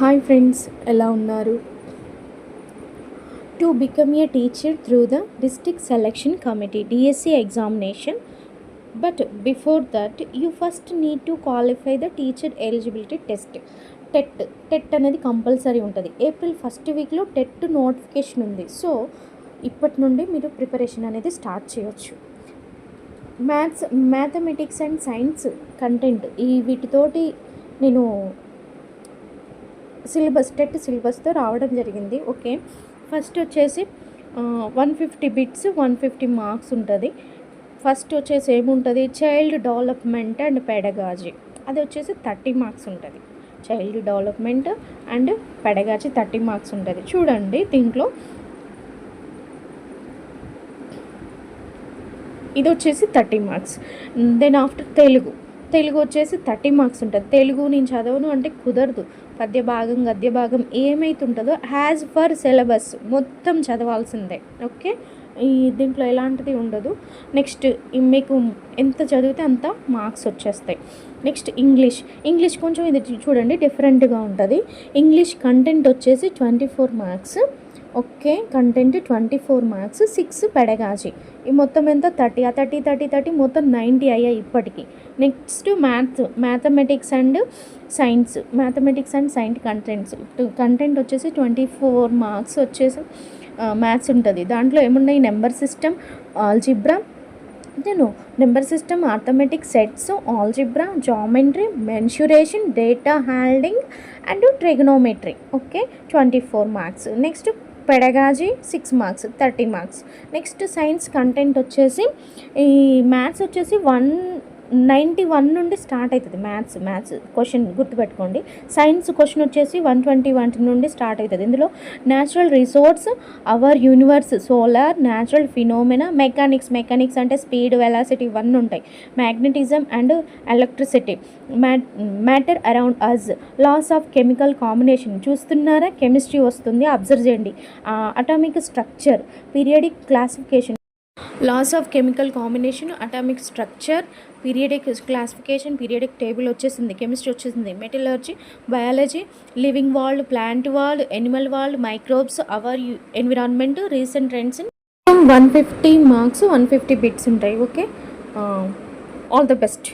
Hi friends ఎలా ఉన్నారు? To become a teacher through the district selection committee DSC examination. But before that you first need to qualify the teacher eligibility test. TET TET అనేది compulsory ఉంటుంది. April first వీక్లో TET notification ఉంది. So ఇప్పటి నుండి మీరు preparation అనేది start చేయొచ్చు. Maths mathematics and science content ఈ వీటితోటి నేను సిలబస్ టెట్ సిలబస్తో రావడం జరిగింది. ఓకే. ఫస్ట్ వచ్చేసి one fifty bits one fifty marks ఉంటుంది. ఫస్ట్ వచ్చేసి ఏముంటుంది? Child development and pedagogy. అది వచ్చేసి థర్టీ మార్క్స్ ఉంటుంది. Child development and pedagogy thirty marks ఉంటుంది. చూడండి దీంట్లో. ఇది వచ్చేసి thirty marks. Then after Telugu. Telugu వచ్చేసి థర్టీ మార్క్స్ ఉంటుంది. తెలుగు నేను చదవను అంటే కుదరదు. పద్య భాగం గద్య భాగం ఏమైతుంటుందో హ్యాజ్ పర్ సిలబస్ మొత్తం చదవాల్సిందే. ఓకే? ఈ దీంట్లో ఎలాంటిది ఉండదు. నెక్స్ట్ మీకు ఎంత చదివితే అంత మార్క్స్ వచ్చేస్తాయి. Next English. ఇంగ్లీష్ కొంచెం ఇది చూడండి డిఫరెంట్గా ఉంటుంది. ఇంగ్లీష్ కంటెంట్ వచ్చేసి twenty four marks. Okay content twenty four marks six pedagogy. ఈ మొత్తం ఎంత? థర్టీ ఆ థర్టీ థర్టీ థర్టీ మొత్తం నైంటీ అయ్యాయి ఇప్పటికి. Next maths mathematics and science. Mathematics and science contents. Content వచ్చేసి ట్వంటీ ఫోర్ మార్క్స్ వచ్చేసి మ్యాథ్స్ ఉంటుంది. దాంట్లో ఏమున్నాయి? నెంబర్ సిస్టమ్ ఆల్జిబ్రా నేను number system arithmetic sets algebra geometry mensuration data handling and trigonometry. Okay twenty four marks. Next pedagogy six marks thirty marks next science content వచ్చేసి ఈ maths వచ్చేసి one ninety one నుండి start అవుతుంది maths maths question గుర్తుపెట్టుకోండి. Science question వచ్చేసి one twenty one నుండి start అవుతుంది. ఇందులో natural resource our universe solar natural phenomena mechanics mechanics అంటే స్పీడ్ వెలాసిటీ ఇవన్నీ ఉంటాయి. Magnetism and electricity matter around us laws of chemical combination చూస్తున్నారా? కెమిస్ట్రీ వస్తుంది. అబ్జర్వ్ చేయండి. Atomic structure periodic classification laws of chemical combination atomic structure periodic classification periodic table వచ్చేసింది chemistry వచ్చేసింది metallurgy biology living world plant world animal world microbes our environment recent trends one fifty marks one fifty bits ఉంటాయి okay all the best